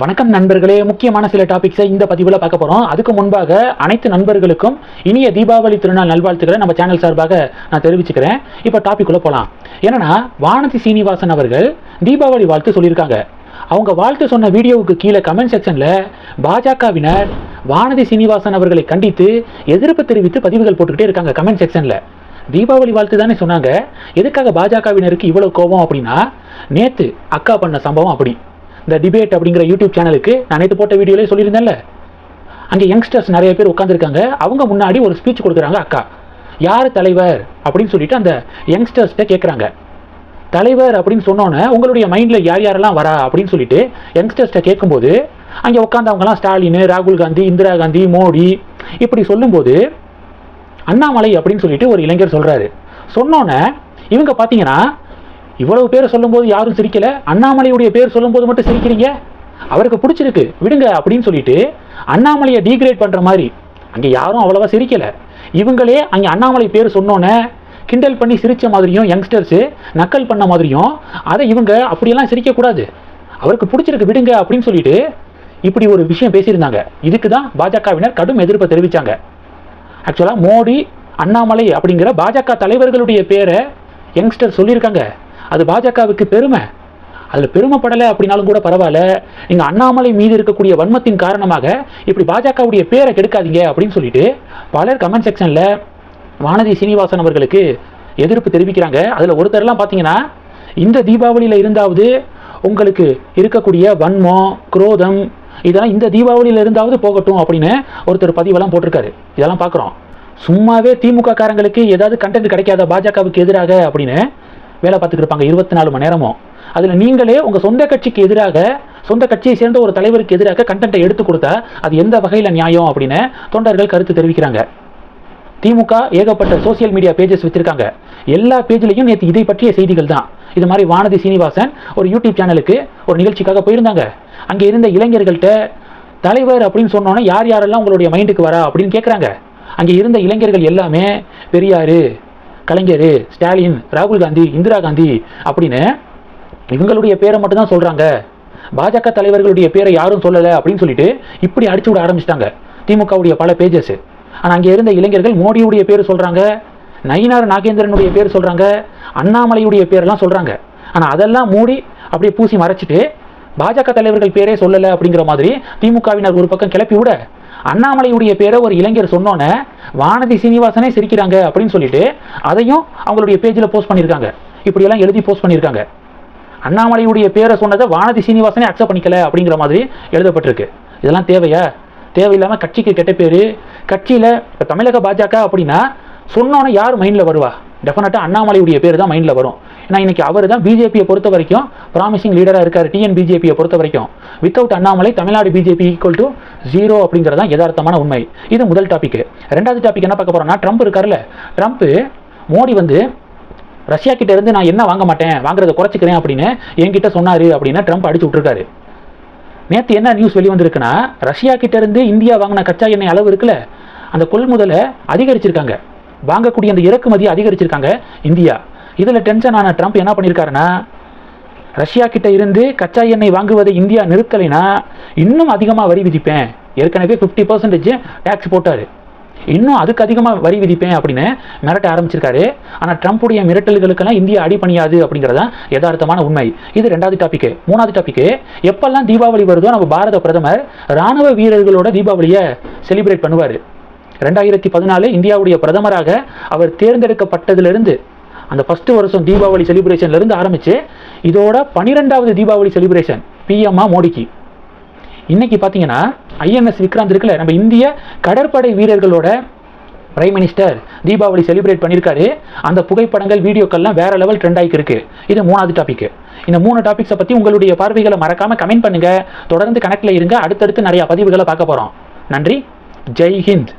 வணக்கம் நண்பர்களே. முக்கியமான சில டாபிக்ஸை இந்த பதிவில் பார்க்க போகிறோம் அதுக்கு முன்பாக அனைத்து நண்பர்களுக்கும் இனிய தீபாவளி திருநாள் நல்வாழ்த்துக்களை நம்ம சேனல் சார்பாக நான் தெரிவிச்சுக்கிறேன். இப்போ டாபிக்குள்ளே போகலாம் என்னென்னா வானதி சீனிவாசன் அவர்கள் தீபாவளி வாழ்த்து சொல்லியிருக்காங்க. அவங்க வாழ்த்து சொன்ன வீடியோவுக்கு கீழே கமெண்ட் செக்ஷனில் பாஜகவினர் வானதி சீனிவாசன் அவர்களை கண்டித்து எதிர்ப்பு தெரிவித்து பதிவுகள் போட்டுக்கிட்டே இருக்காங்க கமெண்ட் செக்ஷனில் தீபாவளி வாழ்த்து தானே சொன்னாங்க. எதுக்காக பாஜகவினருக்கு இவ்வளோ கோபம் அப்படின்னா நேற்று அக்கா பண்ண சம்பவம் அப்படி. இந்த டிபேட் அப்படிங்கிற யூடியூப் சேனலுக்கு நான் நேற்று போட்ட வீடியோலே சொல்லியிருந்தேன்ல. அங்கே யங்ஸ்டர்ஸ் நிறைய பேர் உட்காந்துருக்காங்க அவங்க முன்னாடி ஒரு ஸ்பீச் கொடுக்குறாங்க அக்கா. யார் தலைவர் அப்படின்னு சொல்லிட்டு அந்த யங்ஸ்டர்ஸ்கிட்ட கேட்குறாங்க தலைவர் அப்படின்னு சொன்னோன்னே உங்களுடைய மைண்டில் யார் யாரெல்லாம் வரா அப்படின்னு சொல்லிட்டு யங்ஸ்டர்ஸ்கிட்ட கேட்கும்போது அங்கே உட்காந்தவங்கலாம் ஸ்டாலின் ராகுல் காந்தி இந்திரா காந்தி மோடி இப்படி சொல்லும்போது அண்ணாமலை அப்படின்னு சொல்லிட்டு ஒரு இளைஞர் சொல்கிறாரு சொன்னோன்னே இவங்க பார்த்தீங்கன்னா இவ்வளவு பேர் சொல்லும்போது யாரும் சிரிக்கல? அண்ணாமலையுடைய பேர் சொல்லும்போது மட்டும் சிரிக்கிறீங்க? அவருக்கு பிடிச்சிருக்கு. விடுங்க அப்படின்னு சொல்லிட்டு அண்ணாமலையை டீக்ரேட் பண்ணுற மாதிரி. அங்கே யாரும் அவ்வளவா சிரிக்கல. இவங்களே அங்கே அண்ணாமலை பேர் சொன்னோன்னே கிண்டல் பண்ணி சிரித்த மாதிரியும் யங்ஸ்டர்ஸு நக்கல் பண்ண மாதிரியும் அதை இவங்க அப்படியெல்லாம் சிரிக்கக்கூடாது. அவருக்கு பிடிச்சிருக்கு விடுங்க அப்படின்னு சொல்லிட்டு இப்படி ஒரு விஷயம் பேசியிருந்தாங்க. இதுக்கு தான் பாஜகவினர் கடும் எதிர்ப்பை தெரிவித்தாங்க ஆக்சுவலாக மோடி அண்ணாமலை அப்படிங்கிற பாஜக தலைவர்களுடைய பேரை யங்ஸ்டர் சொல்லியிருக்காங்க. அது பாஜகவுக்கு பெருமை. அதில் பெருமைப்படலை அப்படின்னாலும் கூட பரவாயில்ல. நீங்கள் அண்ணாமலை மீது இருக்கக்கூடிய வன்மத்தின் காரணமாக இப்படி பாஜகவுடைய பேரை கெடுக்காதீங்க அப்படின்னு சொல்லிட்டு பலர் கமெண்ட் செக்ஷனில் வானதி சீனிவாசன் அவர்களுக்கு எதிர்ப்பு தெரிவிக்கிறாங்க. அதில் ஒருத்தர்லாம் பார்த்தீங்கன்னா இந்த தீபாவளியில் இருந்தாவது உங்களுக்கு இருக்கக்கூடிய வன்மம் குரோதம் இதெல்லாம் இந்த தீபாவளியில் இருந்தாவது போகட்டும் அப்படின்னு ஒருத்தர் பதிவெல்லாம் போட்டிருக்காரு. இதெல்லாம் பார்க்குறோம். சும்மாவே திமுக காரங்களுக்கு ஏதாவது கண்டென்ட் கிடைக்காத? பாஜகவுக்கு எதிராக அப்படின்னு வேலை பார்த்துட்டு இருப்பாங்க இருபத்தி நாலு மணி நேரமும். அதில் நீங்களே உங்கள் சொந்த கட்சிக்கு எதிராக சொந்த கட்சியை சேர்ந்த ஒரு தலைவருக்கு எதிராக கண்டென்ட்டை எடுத்து கொடுத்தா அது எந்த வகையில் நியாயம் அப்படின்னு தொண்டர்கள் கருத்து தெரிவிக்கிறாங்க. திமுக ஏகப்பட்ட சோசியல் மீடியா பேஜஸ் வச்சிருக்காங்க. எல்லா பேஜ்லையும் நேற்று இதை பற்றிய செய்திகள் தான். இது மாதிரி வானதி சீனிவாசன் ஒரு யூடியூப் சேனலுக்கு ஒரு நிகழ்ச்சிக்காக போயிருந்தாங்க. அங்கே இருந்த இளைஞர்கள்ட்ட தலைவர் அப்படின்னு சொன்னோன்னே யார் யாரெல்லாம் உங்களுடைய மைண்டுக்கு வரா அப்படின்னு கேட்குறாங்க அங்கே இருந்த இளைஞர்கள் எல்லாமே பெரியார் கலைஞர் ஸ்டாலின் ராகுல் காந்தி இந்திரா காந்தி அப்படின்னு இவங்களுடைய பேரை மட்டும் தான் சொல்கிறாங்க பாஜக தலைவர்களுடைய பேரை யாரும் சொல்லலை அப்படின்னு சொல்லிட்டு இப்படி அடிச்சு விட ஆரம்பிச்சிட்டாங்க. திமுகவுடைய பல பேஜஸ் ஆனால் அங்கே இருந்த இளைஞர்கள் மோடியுடைய பேர் சொல்கிறாங்க நயினார் நாகேந்திரனுடைய பேர் சொல்கிறாங்க அண்ணாமலையுடைய பேரெல்லாம் சொல்கிறாங்க ஆனால் அதெல்லாம் மூடி அப்படியே பூசி மறைச்சிட்டு பாஜக தலைவர்கள் பேரே சொல்லலை அப்படிங்கிற மாதிரி திமுகவினர் ஒரு பக்கம் கிளப்பி விட அண்ணாமலையுடைய பேரை ஒரு இளைஞர் சொன்னோன்னே வானதி சீனிவாசனே சிரிக்கிறாங்க அப்படின்னு சொல்லிட்டு அதையும் அவங்களுடைய பேஜில் போஸ்ட் பண்ணியிருக்காங்க. இப்படியெல்லாம் எழுதி போஸ்ட் பண்ணியிருக்காங்க. அண்ணாமலையுடைய பேரை சொன்னதை வானதி சீனிவாசனே அக்செப்ட் பண்ணிக்கல அப்படிங்கிற மாதிரி எழுதப்பட்டிருக்கு. இதெல்லாம் தேவையா? தேவையில்லாமல் கட்சிக்கு கெட்ட பேர். கட்சியில் இப்போ தமிழக பாஜக அப்படின்னா சொன்னோன்னே யார் மைண்டில் வருவா? டெஃபினட்டாக அண்ணாமலையுடைய பேர் தான் மைண்டில் வரும். ஏன்னா இன்னைக்கு அவர் தான் பிஜேபியை பொறுத்த வரைக்கும் ப்ராமிசிங் லீடராக இருக்கார் டிஎன் பிஜேபியை பொறுத்த வரைக்கும். Without Annamalai Tamil Nadu BJP equal to zero அப்படிங்கிறதான் யதார்த்தமான உண்மை. இது முதல் டாபிக் ரெண்டாவது டாபிக் என்ன பார்க்க போகிறோம்னா ட்ரம்ப் இருக்கார்ல ட்ரம்ப் மோடி வந்து ரஷ்யா கிட்ட இருந்து நான் என்ன வாங்க மாட்டேன் வாங்குறதை குறைச்சிக்கிறேன் அப்படின்னு என்கிட்ட சொன்னாரு அப்படின்னு ட்ரம்ப் அடிச்சு விட்டுருக்காரு. நேற்று என்ன நியூஸ் வெளிவந்திருக்குன்னா ரஷ்யா கிட்ட இருந்து இந்தியா வாங்கின கச்சா எண்ணெய் அளவு இருக்குல்ல அந்த கொள்முதலை அதிகரிச்சிருக்காங்க. வாங்கக்கூடிய அந்த இறக்குமதியை அதிகரிச்சிருக்காங்க இந்தியா. இதில் டென்ஷன் ஆன ட்ரம்ப் என்ன பண்ணியிருக்காருன்னா ரஷ்யா கிட்ட இருந்து கச்சா எண்ணெய் வாங்குவதை இந்தியா நிறுத்தலைனா இன்னும் அதிகமாக வரி விதிப்பேன். ஏற்கனவே ஃபிஃப்டி பர்சன்டேஜ் டேக்ஸ் போட்டார். இன்னும் அதுக்கு அதிகமாக வரி விதிப்பேன் அப்படின்னு மிரட்ட ஆரம்பிச்சிருக்காரு. ஆனால் ட்ரம்ப்புடைய மிரட்டல்களுக்கெல்லாம் இந்தியா அடிப்பணியாது அப்படிங்கிறதா யதார்த்தமான உண்மை. இது ரெண்டாவது டாபிக் மூணாவது டாபிக் எப்பெல்லாம் தீபாவளி வருதோ நம்ம பாரத பிரதமர் ராணுவ வீரர்களோட தீபாவளியை செலிப்ரேட் பண்ணுவார். ரெண்டாயிரத்தி பதினாலு இந்தியாவுடைய பிரதமராக அவர் தேர்ந்தெடுக்கப்பட்டதிலிருந்து அந்த ஃபர்ஸ்ட் வருஷம் தீபாவளி செலிப்ரேஷன்ல இருந்து ஆரம்பிச்சு இதோட பனிரெண்டாவது தீபாவளி செலிப்ரேஷன் பிஎம்ஆ மோடிக்கு. இன்னைக்கு பார்த்தீங்கன்னா ஐஎன்எஸ் விக்ராந்த் இருக்குல்ல நம்ம இந்திய கடற்படை வீரர்களோட பிரைம் மினிஸ்டர் தீபாவளி செலிப்ரேட் பண்ணியிருக்காரு அந்த புகைப்படங்கள் வீடியோக்கள்லாம் வேற லெவல் ட்ரெண்ட் ஆகிக்கு இருக்கு. இது மூணாவது டாபிக் இந்த மூணு டாபிக்ஸை பற்றி உங்களுடைய பார்வைகளை மறக்காம கமெண்ட் பண்ணுங்க. தொடர்ந்து கணக்கில் இருங்க. அடுத்தடுத்து நிறைய பதிவுகளை பார்க்க போகிறோம் நன்றி. ஜெய் ஹிந்த்.